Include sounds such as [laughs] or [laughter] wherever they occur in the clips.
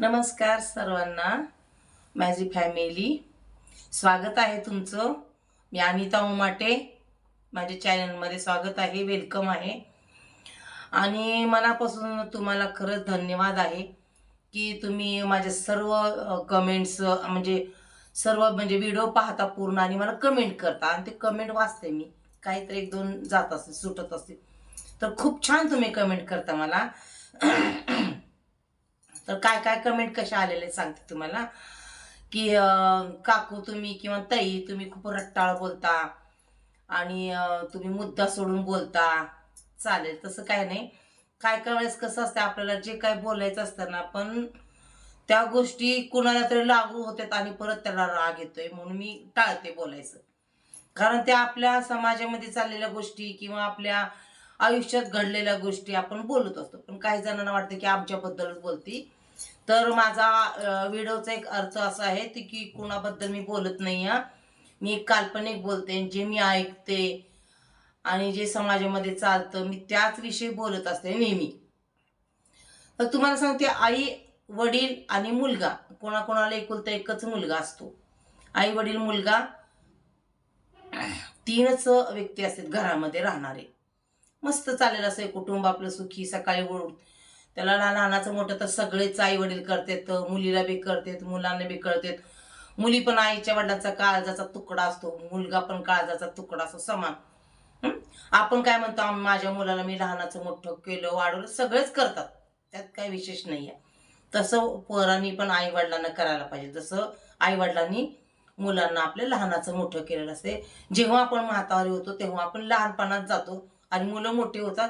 नमस्कार सर्वांना. माझी फॅमिली स्वागत आहे तुमचं. मी अनिता उमाटे. माझ्या चॅनलमध्ये स्वागत आहे वेलकम आहे. आणि मनापासून तुम्हाला खरंच धन्यवाद आहे की तुम्ही माझ्या सर्व कमेंट्स म्हणजे सर्व म्हणजे व्हिडिओ पाहता पूर्ण आणि मला कमेंट करता. आणि ते कमेंट वाचते मी. काहीतरी एक दोन जात असते सुटत असते तर खूप छान तुम्ही कमेंट करता मला. [clears throat] तर काय काय कमेंट कशा आलेले सांगते तुम्हाला? की काकू तुम्ही किंवा ताई तुम्ही खूप रट्टाळ बोलता आणि तुम्ही मुद्दा सोडून बोलता. चालेल तसं काय नाही. काय काय वेळेस कसं असतं आपल्याला जे काय बोलायचं असतं ना पण त्या गोष्टी कुणाला तरी लागू होतात आणि परत त्याला राग येतोय म्हणून मी टाळते बोलायचं. कारण त्या आपल्या समाजामध्ये चाललेल्या गोष्टी किंवा आपल्या आयुष्यात घडलेल्या गोष्टी आपण बोलत असतो. पण काही जणांना वाटतं की आमच्याबद्दलच बोलती. तर माझा व्हिडिओचा एक अर्थ असा आहे ते की कुणाबद्दल मी बोलत नाही हा मी काल्पनिक बोलते जे मी ऐकते आणि जे समाजामध्ये चालतं मी त्याच विषयी बोलत असते नेहमी. तर तुम्हाला सांगते आई वडील आणि मुलगा कोणाकोणाला एकुलता एकच मुलगा असतो. आई वडील मुलगा तीनच व्यक्ती असतात घरामध्ये राहणारे. मस्त चालेल असं कुटुंब आपलं सुखी सकाळी उठ त्याला लहानाचं मोठं तर सगळेच आई वडील करतात मुलीला बी करतात मुलांना बी करतात मुली पण आईच्या वडिलांचा काळजाचा तुकडा असतो मुलगा पण काळजाचा तुकडा असतो समान. आपण काय म्हणतो माझ्या मुलाला मी लहानाचं मोठं केलं वाढवलं सगळेच करतात. त्यात काही विशेष नाही आहे तसं पोरांनी पण आई वडिलांना करायला पाहिजे. जसं आई वडिलांनी मुलांना आपल्या लहानाचं मोठं केलेलं असते. जेव्हा आपण म्हातारी होतो तेव्हा आपण लहानपणात जातो आणि मुलं मोठी होतात.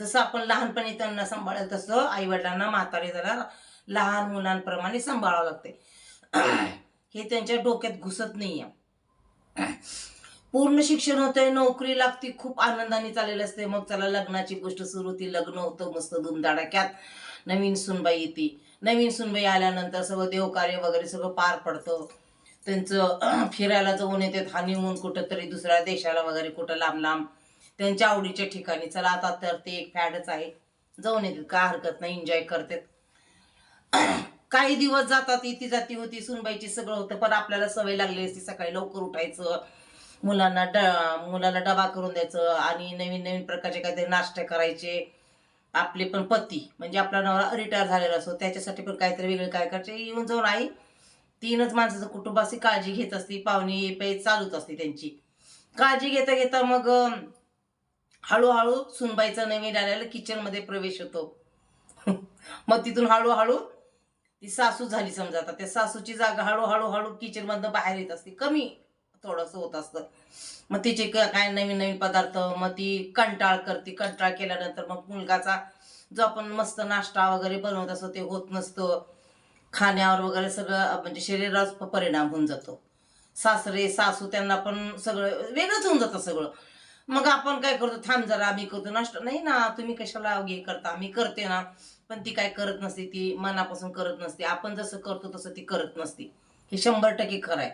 जसं आपण लहानपणी त्यांना सांभाळेल तसं आई वडिलांना म्हातारी झाला लहान मुलांप्रमाणे सांभाळावं लागते [coughs] हे त्यांच्या डोक्यात घुसत नाही पूर्ण शिक्षण होतंय नोकरी लागती खूप आनंदाने चाललेलं असते. मग त्याला लग्नाची गोष्ट सुरू होती. लग्न होतं मस्त धुमधडाक्यात नवीन सुनबाई येते. नवीन सुनबाई आल्यानंतर सगळं देवकार्य वगैरे सगळं पार पडतं. त्यांचं [clears throat] फिरायला जाऊन येतात. हानिमून कुठं तरी दुसऱ्या देशाला वगैरे कुठं लांब लांब त्यांच्या आवडीच्या ठिकाणी. चला आता तर ते एक फॅडच आहे. जाऊन येतात काय हरकत नाही एन्जॉय करतात. [clears throat] काही दिवस जातात इथे जाती होती सुनबाईची सगळं होतं पण आपल्याला सवय लागली असती सकाळी लवकर उठायचं मुलांना ड मुलाला डबा करून द्यायचं आणि नवीन नवीन प्रकारचे काहीतरी नाश्ते करायचे. आपले पण पती म्हणजे आपला नवरा रिटायर झालेला असतो त्याच्यासाठी पण काहीतरी वेगळे काय करायचे येऊन जाऊन आई तीनच माणसाचं कुटुंबाची काळजी घेत असते पाहुणे पे चालूच असते त्यांची. काळजी घेता घेता मग हळूहळू सुनबाईचा नवीन आल्याला किचनमध्ये प्रवेश होतो. [laughs] मग तिथून हळूहळू ती सासू झाली समजा. आता त्या सासूची जागा हळूहळू हळू किचनमधनं बाहेर येत असते. कमी थोडंसं होत असतं. मग तिचे काय नवीन नवीन पदार्थ मग ती कंटाळ करते. कंटाळ केल्यानंतर मग मुलगाचा जो आपण मस्त नाश्ता वगैरे बनवत असतो ते होत नसतं. खाण्यावर वगैरे सगळं म्हणजे शरीरावर परिणाम होऊन जातो. सासरे सासू त्यांना पण सगळं वेगळंच होऊन जातं सगळं. मग आपण काय करतो? थांब जरा आम्ही करतो नाश्ता. नाही ना तुम्ही कशाला हे करता? मी करते ना. पण ती काय करत नसते ती मनापासून करत नसते. आपण जसं करतो तसं ती करत नसते. हे शंभर टक्के खरं आहे.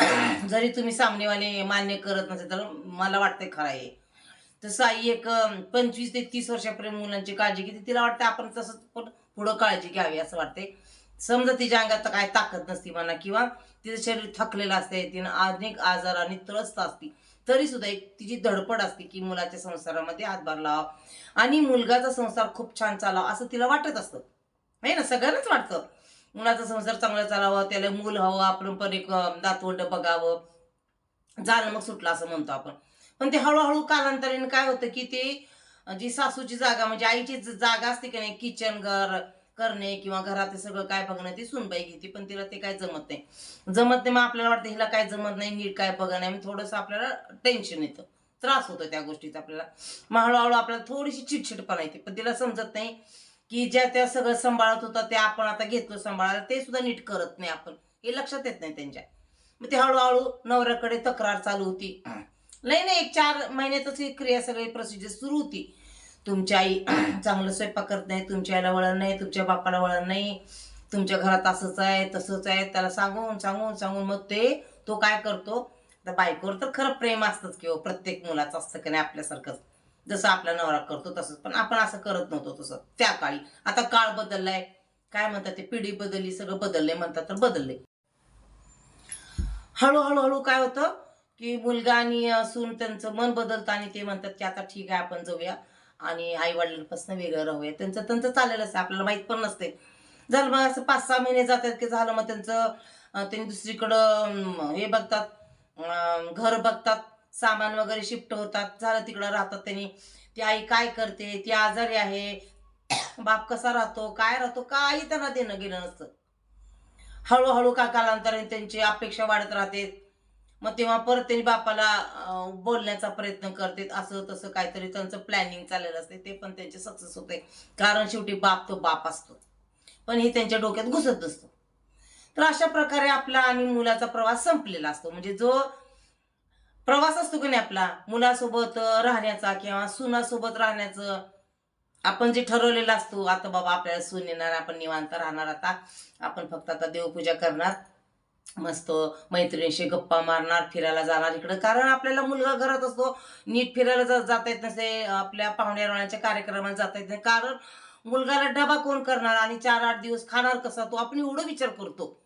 [clears throat] जरी तुम्ही सामनेवाले मान्य करत नसेल तर मला वाटतंय खरं आहे. तसं आई एक पंचवीस ते तीस वर्षापर्यंत मुलांची काळजी घेते तिला वाटतं आपण तसंच पण पुढं काळजी घ्यावी असं वाटते समजा तिच्या अंगात काय ताकद नसती म्हणा किंवा तिचं शरीर थकलेलं असते तिनं अनेक आजाराने त्रस्त असती. तरी सुद्धा एक तिची धडपड असते की मुलाच्या संसारामध्ये हातभार लावा आणि मुलगाचा संसार खूप छान चालावा असं तिला वाटत असतं. आहे ना सगळ्यांनाच वाटतं. मुलाचा संसार चांगला चालावा त्याला मूल हवं आपण पण एक दातवंड बघावं. जाणं मग सुटलं असं म्हणतो आपण. पण ते हळूहळू कालांतराने काय होतं की ते जी सासूची जागा म्हणजे आईची जागा असते की नाही किचन घर करणे किंवा घरात सगळं काय बघणं ती सुनबाई घेते पण तिला ते काय जमत नाही. जमत नाही मग आपल्याला वाटतं हिला काय जमत नाही नीट काय बघा नाही थोडंसं आपल्याला टेन्शन येतं. त्रास होतो त्या गोष्टीचा आपल्याला. मग हळूहळू आपल्याला थोडीशी चिडचिडपणा येते पण तिला समजत नाही की ज्या त्या सगळं सांभाळत होता ते आपण आता घेतो सांभाळायला ते सुद्धा नीट करत नाही आपण. हे लक्षात येत नाही त्यांच्या. मग ते हळूहळू नवऱ्याकडे तक्रार चालू होती. नाही नाही एक चार महिन्यातच ही क्रिया सगळी प्रोसिजर सुरू होती. तुमची आई [clears throat] चांगलं स्वयंपाक करत नाही तुमच्या आईला वळण नाही तुमच्या बापाला वळण नाही तुमच्या घरात असंच आहे तसंच आहे त्याला सांगून सांगून सांगून मग ते तो काय करतो? तर बायकोवर तर खरं प्रेम असतंच किंवा हो, प्रत्येक मुलाचं असतं की नाही आपल्यासारखंच. जसं आपला नवरा करतो तसंच पण आपण असं करत नव्हतो तसं त्या काळी. आता काळ बदललाय. काय म्हणतात ते पिढी बदलली सगळं बदलले म्हणतात तर बदलले हळूहळू हळू काय होतं की मुलगा आणि असून सून त्यांचं मन बदलतं आणि ते म्हणतात की आता ठीक आहे आपण जाऊया. आणि आई वडिलांपासून वेगळं राहूया. त्यांचं त्यांचं चाललेलं असतं आपल्याला माहीत पण नसते. झालं मग असं पाच सहा महिने जातात की झालं मग त्यांचं त्यांनी दुसरीकडं हे बघतात घर बघतात सामान वगैरे शिफ्ट होतात. झालं तिकडं राहतात त्यांनी. ती आई काय करते? ती आजारी आहे. [coughs] बाप कसा राहतो? काय राहतो? काही त्यांना देणं गेलं नसतं. हळूहळू का कालांतराने त्यांची अपेक्षा वाढत राहते. मग तेव्हा परत त्यांनी बापाला बोलण्याचा प्रयत्न करतात असं तसं काहीतरी त्यांचं प्लॅनिंग चाललेलं असते. ते पण त्यांचे सक्सेस होते. कारण शेवटी बाप तो बाप असतो. पण हे त्यांच्या डोक्यात घुसत नसतं तर अशा प्रकारे आपला आणि मुलाचा प्रवास संपलेला असतो. म्हणजे जो प्रवास असतो की नाही आपला मुलासोबत राहण्याचा किंवा सुनासोबत राहण्याचं आपण जे ठरवलेलं असतो आता बाबा आपल्याला सून येणार आपण निवांत राहणार आता. आपण फक्त आता देवपूजा करणार. मस्त मैत्रिणीशी गप्पा मारणार फिरायला जाणार इकडं. कारण आपल्याला मुलगा घरात असतो नीट फिरायला जा- जाता येत नसे आपल्या पाहुण्या राहण्याच्या कार्यक्रमात जाता येत नाही. कारण मुलगाला डबा कोण करणार आणि चार आठ दिवस खाणार कसा? तो आपण एवढं विचार करतो.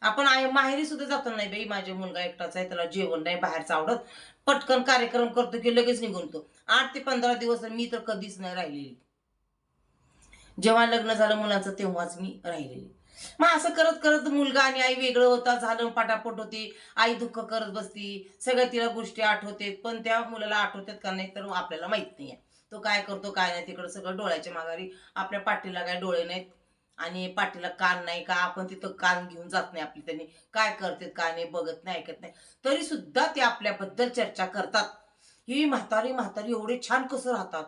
आपण आहे माहेरी सुद्धा जातो नाही बाई माझा मुलगा एकटाच आहे त्याला जेवण नाही बाहेरचं आवडत. पटकन कार्यक्रम करतो की लगेच निघून तो. आठ ते पंधरा दिवस मी तर कधीच नाही राहिलेली. जेव्हा लग्न झालं मुलाचं तेव्हाच मी राहिलेली. मग असं करत करत मुलगा आणि आई वेगळं होता झालं पटापट होती. आई दुःख करत बसती. सगळ्या तिला गोष्टी आठवतात पण त्या मुलाला आठवतात का नाही तर आपल्याला माहीत नाही तो काय करतो काय नाही तिकडं सगळं डोळ्याच्या माघारी. आपल्या पाठीला काय डोळे नाहीत आणि पाठीला कान नाही का? आपण तिथं कान घेऊन जात नाही आपली त्यांनी. काय करतात काय नाही बघत नाही ऐकत नाही. तरी सुद्धा ते आपल्याबद्दल चर्चा करतात. ही म्हातारी म्हातारी एवढे छान कसं राहतात.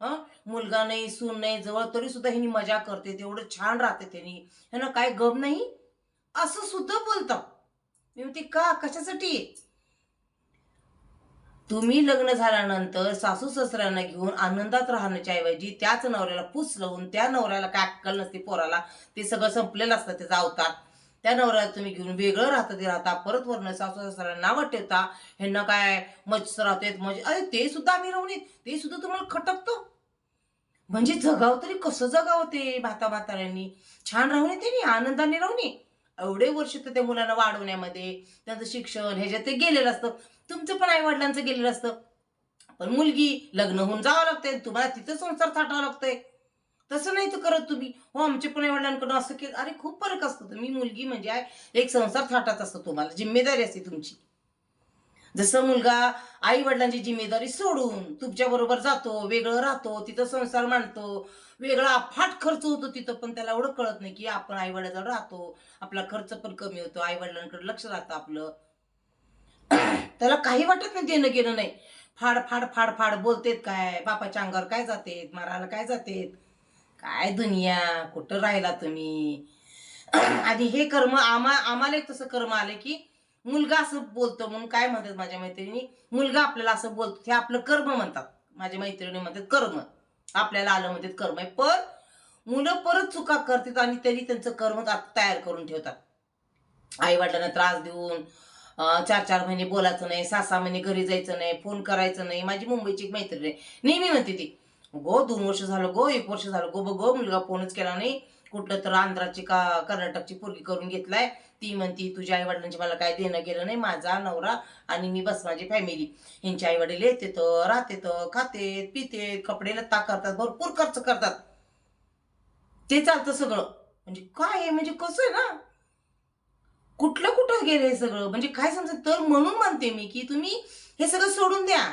हा? मुलगा नाही सून नाही जवळ तरी सुद्धा हिनी मजा करते तेवढं छान राहते त्यांनी ह्यांना काय गम नाही? असं सुद्धा बोलतात मी म्हणते का? कशासाठी? तुम्ही लग्न झाल्यानंतर सासू ससऱ्यांना घेऊन आनंदात राहण्याच्या ऐवजी त्याच नवऱ्याला पूस लावून त्या नवऱ्याला काय अक्कल नसते पोराला. ते सगळं संपलेलं असतं त्याचा अवतार. त्या नवऱ्याला तुम्ही घेऊन वेगळं राहता ते राहता. परत वरण सासू सासऱ्यांना नावं ठेवता. ह्यांना काय मज राहते मज अरे ते सुद्धा आम्ही राहून येत. ते सुद्धा तुम्हाला खटकतो? म्हणजे जगाव तरी कसं जगाव ते भाता भाताऱ्यांनी छान राहून येते नी आनंदाने राहून ये. एवढे वर्ष तर त्या मुलांना वाढवण्यामध्ये त्यांचं शिक्षण ह्याच्यात ते गेलेलं असतं. तुमचं पण आई वडिलांचं गेलेलं असतं. पण मुलगी लग्न होऊन जावं लागतंय तुम्हाला तिथं संसार थाटावं लागतंय. तसं नाही तर करत तुम्ही. हो आमचे पण आई वडिलांकडून असं की अरे खूप फरक असतो. तुम्ही मुलगी म्हणजे आहे एक संसार थाटात असतो तुम्हाला. जिम्मेदारी असते तुमची. जसं मुलगा आई वडिलांची जिम्मेदारी सोडून तुमच्या बरोबर जातो वेगळं राहतो तिथं संसार मांडतो वेगळा अफाट खर्च होतो तिथं पण त्याला एवढं कळत नाही की आपण आई वडिलांजवळ राहतो. आपला खर्च पण कमी होतो आई वडिलांकडे लक्ष राहतं आपलं. [coughs] त्याला काही वाटत नाही देणं गेलं नाही. फाड फाड फाड फाड बोलतेत काय? बापाच्या अंगावर काय जातेत? मारायला काय जातेत? काय दुनिया? कुठं राहिला तुम्ही? [coughs] आणि हे कर्म आम्हा आम्हाला एक तसं कर्म आले की मुलगा असं बोलतो म्हणून काय म्हणतात माझ्या मैत्रिणी? मुलगा आपल्याला असं बोलतो हे आपलं कर्म म्हणतात. माझ्या मैत्रिणी म्हणतात कर्म. आपल्याला आलं म्हणतात कर्म. आहे पण मुलं परत चुका करतात आणि तरी त्यांचं कर्म तयार करून ठेवतात. आई वडिलांना त्रास देऊन चार चार महिने बोलायचं नाही सहा सहा महिने घरी जायचं नाही फोन करायचं नाही. माझी मुंबईची एक मैत्रीण आहे. नेहमी म्हणते ती गो दोन वर्ष झालं गो एक वर्ष झालं गो गो मुलगा फोनच केला नाही. कुठलं तर आंध्राची का कर्नाटकची पोरगी करून घेतलाय. ती म्हणती तुझ्या आई वडिलांची मला काय देणं गेलं नाही माझा नवरा आणि मी बस माझी फॅमिली यांची आई वडील येते तर राहते तर खाते पिते कपडे लत्ता करतात भरपूर खर्च करतात. ते चालतं सगळं. म्हणजे काय आहे? म्हणजे कसं आहे ना? कुठलं कुठं गेलं हे सगळं? म्हणजे काय समजत? तर म्हणून म्हणते मी की तुम्ही हे सगळं सोडून द्या.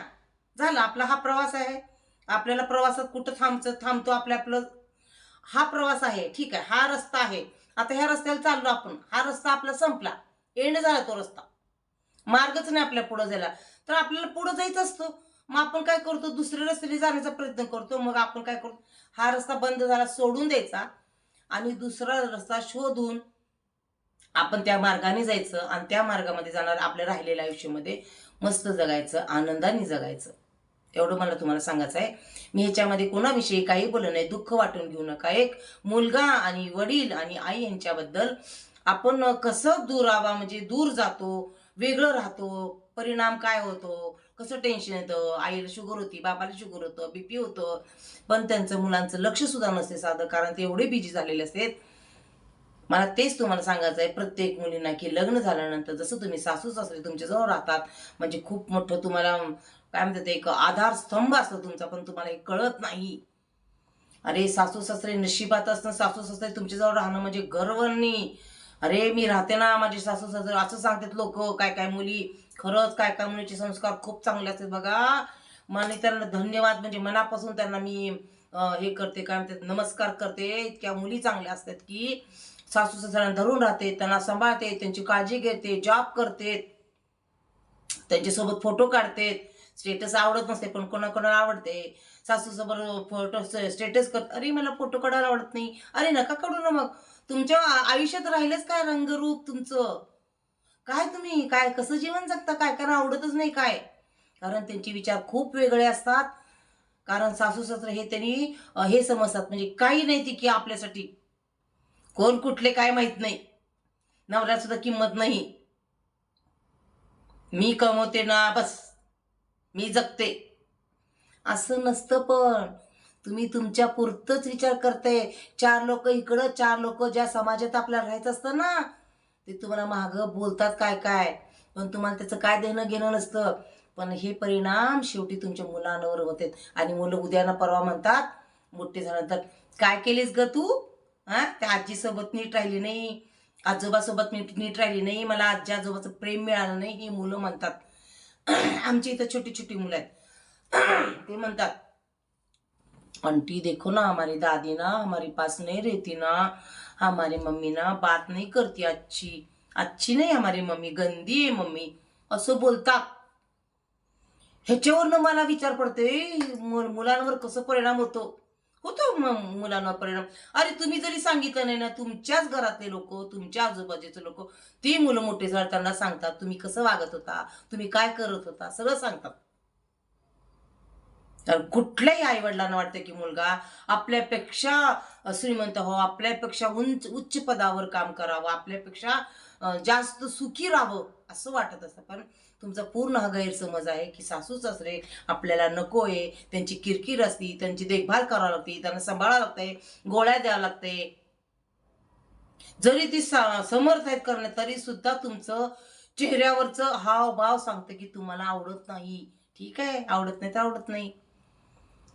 झालं आपला हा प्रवास आहे. आपल्याला प्रवासात कुठं थांबचं? थांबतो आपल्या आपलं हा प्रवास आहे ठीक आहे हा रस्ता आहे. आता ह्या रस्त्याला चाललो आपण. हा रस्ता आपला संपला. एंड झाला तो रस्ता. मार्गच नाही आपल्या पुढं जायला. तर आपल्याला पुढं जायचं असतं. मग आपण काय करतो? दुसऱ्या रस्त्याने जाण्याचा प्रयत्न करतो. मग आपण काय करतो? हा रस्ता बंद झाला सोडून द्यायचा. आणि दुसरा रस्ता शोधून आपण त्या मार्गाने जायचं आणि त्या मार्गामध्ये जाणार आपल्या राहिलेल्या आयुष्यामध्ये मस्त जगायचं आनंदाने जगायचं. एवढं मला तुम्हाला सांगायचं आहे मी ह्याच्यामध्ये कोणाविषयी काही बोललं नाही. दुःख वाटून घेऊ नका. एक मुलगा आणि वडील आणि आई यांच्याबद्दल आपण कसं दुरावा म्हणजे दूर जातो वेगळं राहतो. परिणाम काय होतो? कसं टेन्शन येतं? आईला शुगर होती बाबाला शुगर होतं बीपी होतं. पण त्यांचं मुलांचं लक्ष सुद्धा नसते साधं कारण ते एवढे बिजी झालेले असतात. मला तेच तुम्हाला सांगायचं आहे प्रत्येक मुलींना की लग्न झाल्यानंतर जसं तुम्ही सासू सासरे तुमच्याजवळ राहतात म्हणजे खूप मोठं तुम्हाला काय म्हणतात एक आधारस्तंभ असतो तुमचा पण तुम्हाला हे कळत नाही. अरे सासू सासरे नशिबात असणं सासू सासरे तुमच्याजवळ राहणं म्हणजे गर्व नाही. अरे मी राहते ना माझे सासू सासरे असं सांगतात लोक काय काय मुली. खरंच काय काय मुलीचे संस्कार खूप चांगले असतात बघा. मला त्यांना धन्यवाद म्हणजे मनापासून त्यांना मी हे करते काय म्हणतात नमस्कार करते. इतक्या मुली चांगल्या असतात की सासू सासऱ्यांना धरून राहते त्यांना सांभाळते त्यांची काळजी घेते जॉब करते त्यांच्यासोबत फोटो काढते. स्टेटस आवडत नसते पण कोणाकोणाला आवडते. सासू फोटो स्टेटस करत अरे मला फोटो काढायला आवडत नाही. अरे नका काढू ना मग. तुमच्या आयुष्यात राहिलंच काय रंगरूप तुमचं? काय तुम्ही? काय कसं जीवन जगता? काय? कारण आवडतच नाही काय? कारण त्यांचे विचार खूप वेगळे असतात. कारण सासू सासरे हे त्यांनी हे समजतात. म्हणजे काही नाही ती की आपल्यासाठी. कोण कुठले काय माहीत नाही. नवऱ्यात सुद्धा किंमत नाही. मी कमवते ना बस. मी जगते. असं नसतं पण. तुम्ही तुमच्या पुरतच विचार करते. चार लोक इकडं चार लोक ज्या समाजात आपल्याला राहायचं असतं ना ते तुम्हाला मागं बोलतात काय काय. पण तुम्हाला त्याचं काय देणं घेणं नसतं. पण हे परिणाम शेवटी तुमच्या मुलांवर होते. आणि मुलं उद्याना परवा म्हणतात मोठे झाल्यानंतर काय केलीस ग तू? हा? त्या आजीसोबत नीट राहिली नाही. आजोबासोबत नीट नीट राहिली नाही. मला आजी आजोबाचं प्रेम मिळालं नाही. ही मुलं म्हणतात. आमची इथं छोटी छोटी मुलं आहेत. ते म्हणतात आंटी देखो ना हमारी दादी ना हमारे पास नहीं रहती ना हमारी मम्मी ना बात नहीं करती अच्छी अच्छी नाही हमारी मम्मी गंदी आहे मम्मी। असं बोलतात. ह्याच्यावरनं मला विचार पडतोय मुलांवर कसं परिणाम होतो? होतो हो मुलांना परिणाम? अरे तुम्ही जरी सांगितलं नाही ना तुमच्याच घरातले लोक तुमच्या आजूबाजूचे लोक ती मुलं मोठे झाले त्यांना सांगतात तुम्ही कसं वागत होता तुम्ही काय करत होता सगळं सांगतात. तर कुठल्याही आई वडिलांना वाटतं की मुलगा आपल्यापेक्षा श्रीमंत हो आपल्यापेक्षा उंच उच्च पदावर काम करावं आपल्यापेक्षा जास्त सुखी राहावं असं वाटत असतं. पण तुमचा पूर्ण हा गैरसमज आहे की सासू सासरे आपल्याला नको आहे त्यांची किरकिर असती त्यांची देखभाल करावी लागते त्यांना सांभाळावं लागते गोळ्या द्यावं लागते. जरी ती सा- समर्थ आहेत करणे तरी सुद्धा तुमचं चेहऱ्यावरचं हावभाव सांगतं की तुम्हाला आवडत नाही. ठीक आहे? आवडत नाही तर आवडत नाही.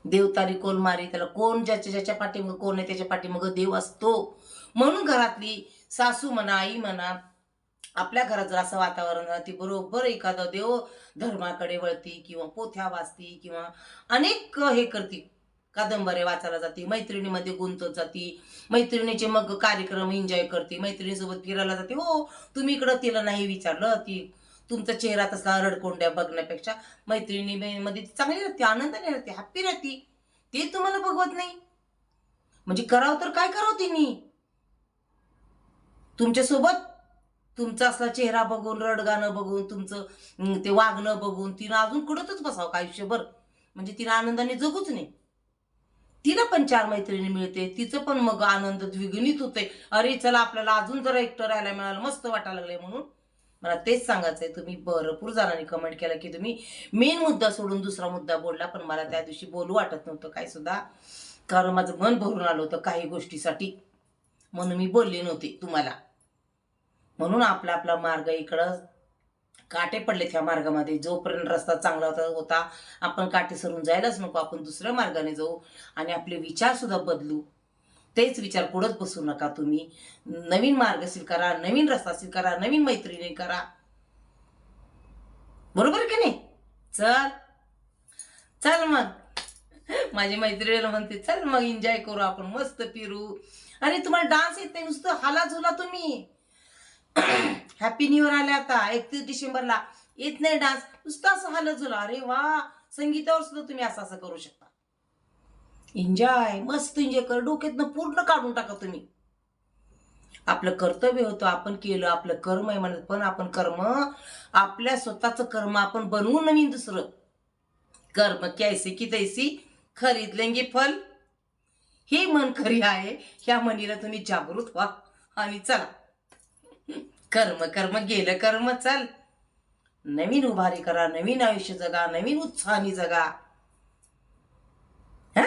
देवतारी कोण मारी त्याला कोण ज्याच्या ज्याच्या पाठीमागं कोण आहे त्याच्या पाठीमागं देव असतो. म्हणून घरातली सासू म्हणा आई म्हणा आपल्या घरात जर असं वातावरण राहते ती बरोबर एखादा देव धर्माकडे वळती किंवा पोथ्या वाचती किंवा अनेक हे करती. कादंबऱ्या वाचायला जाते मैत्रिणीमध्ये गुंतत जाती मैत्रिणीचे मग कार्यक्रम एन्जॉय करते मैत्रिणीसोबत फिरायला जाते. हो तुम्ही इकडं तिला नाही विचारलं ती तुमचा चेहरा तसा रडकोंड्या बघण्यापेक्षा मैत्रिणीमध्ये चांगली राहते आनंदाने राहते हॅप्पी राहते. ते तुम्हाला बघवत नाही. म्हणजे करावं तर काय करावं तिने? तुमच्यासोबत तुमचा असला चेहरा बघून रडगाणं बघून तुमचं ते वागणं बघून तिनं अजून कुडतच बसावं का आयुष्यभर. म्हणजे तिनं आनंदाने जगूच नाही तिला पण चार मैत्रिणी मिळते तिचं पण मग आनंद द्विगुणित होते अरे चला आपल्याला अजून जरा एकटं राहायला मिळालं मस्त वाटायला लागलंय म्हणून. मला तेच सांगायचंय तुम्ही भरपूर जणांनी कमेंट केलं की तुम्ही मेन मुद्दा सोडून दुसरा मुद्दा बोलला पण मला त्या दिवशी बोलू वाटत नव्हतं काय सुद्धा. कारण माझं मन भरून आलं होतं काही गोष्टीसाठी. म्हणून मी बोलली नव्हती तुम्हाला. म्हणून आपला आपला मार्ग इकडं काटे पडले त्या मार्गामध्ये. जोपर्यंत रस्ता चांगला होता होता आपण काटे सरून जायलाच नको आपण दुसऱ्या मार्गाने जाऊ आणि आपले विचार सुद्धा बदलू. तेच विचार पुढत बसू नका तुम्ही. नवीन मार्ग स्वीकारा नवीन रस्ता स्वीकारा नवीन मैत्रिणी करा. बरोबर की नाही? चल. चल मग. माझी मैत्रिणीला म्हणते चल मग एन्जॉय करू आपण मस्त फिरू. आणि तुम्हाला डान्स येत नाही नुसतं हाला झुला तुम्ही. हॅपी न्यू इयर आल्या आता. एकतीस डिसेंबरला. येत नाही डान्स नुसता असं हालत झुला अरे वा. संगीतावर सुद्धा तुम्ही असं असं करू शकता. एन्जॉय मस्त एन्जॉय कर. डोक्यातनं पूर्ण काढून टाका तुम्ही. आपलं कर्तव्य होतं. आपण केलं. आपलं कर्म आहे म्हणत. पण आपण कर्म आपल्या स्वतःचं कर्म आपण बनवू नवीन दुसरं. कर्म कैसे की तैसी? खरीद लेंगे फल. ही मन खरी आहे. ह्या मनीला तुम्ही जागृत व्हा. आणि चला. कर्म कर्म गेलं कर्म चल. नवीन उभारी करा नवीन आयुष्य जगा नवीन उत्साहाने जगा. हा?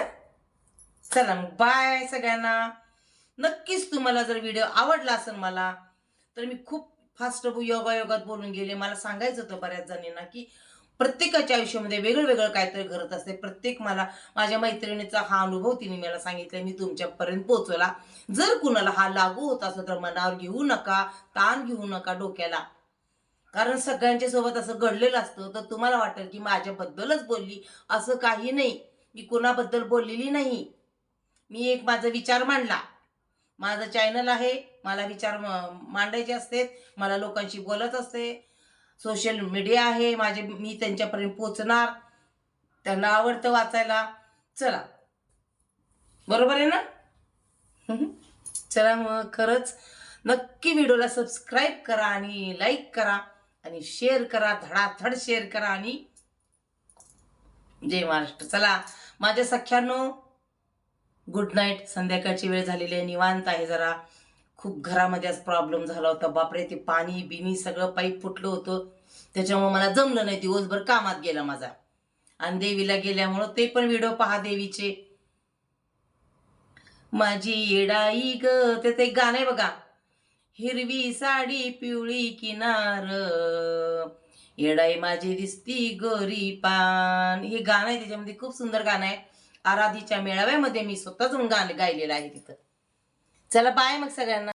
चला मग बाय सगळ्यांना. नक्कीच तुम्हाला जर व्हिडिओ आवडला असेल मला तर मी खूप फास्ट योगायोगात बोलून गेले. मला सांगायचं होतं बऱ्याच जणींना की प्रत्येकाच्या आयुष्यामध्ये वेगळं वेगळं काहीतरी करत असते. प्रत्येक मला माझ्या मैत्रिणीचा हा अनुभव तिने मला सांगितला मी तुमच्यापर्यंत पोहोचवला. जर कुणाला हा लागू होत असं तर मनावर घेऊ नका ताण घेऊ नका डोक्याला. कारण सगळ्यांच्या सोबत असं घडलेलं असतं. तर तुम्हाला वाटेल की माझ्याबद्दलच बोलली. असं काही नाही. मी कुणाबद्दल बोललेली नाही. मी एक माझा विचार मांडला. माझं चॅनल आहे. मला विचार मांडायचे असते. मला लोकांशी बोलत असते. सोशल मीडिया आहे माझे मी त्यांच्यापर्यंत पोचणार. त्यांना आवडतं वाचायला. चला. बरोबर आहे ना? [laughs] चला मग खरंच नक्की व्हिडिओला सबस्क्राईब करा आणि लाईक करा आणि शेअर करा धडाधड शेअर करा आणि जय महाराष्ट्र. चला माझ्या सख्यानो गुड नाईट संध्याकाळची वेळ झालेली आहे. निवांत आहे जरा. खूप घरामध्ये आज प्रॉब्लेम झाला होता. बापरे ते पाणी बिनी सगळं पाईप फुटलं होतं. त्याच्यामुळे मला जमलं नाही. दिवसभर कामात गेला माझा. आणि देवीला गेल्यामुळं ते पण व्हिडिओ पहा देवीचे. माझी येडाई ग ते ते गाणं आहे बघा. हिरवी साडी पिवळी किनार. येडाई माझी दिसती गोरी पान. हे गाणं आहे त्याच्यामध्ये खूप सुंदर गाणं आहे. आराधीच्या मेळाव्यामध्ये मी स्वतः जाऊन गाणं गायलेलं आहे तिथं. चला बाय मग सगळ्यांना.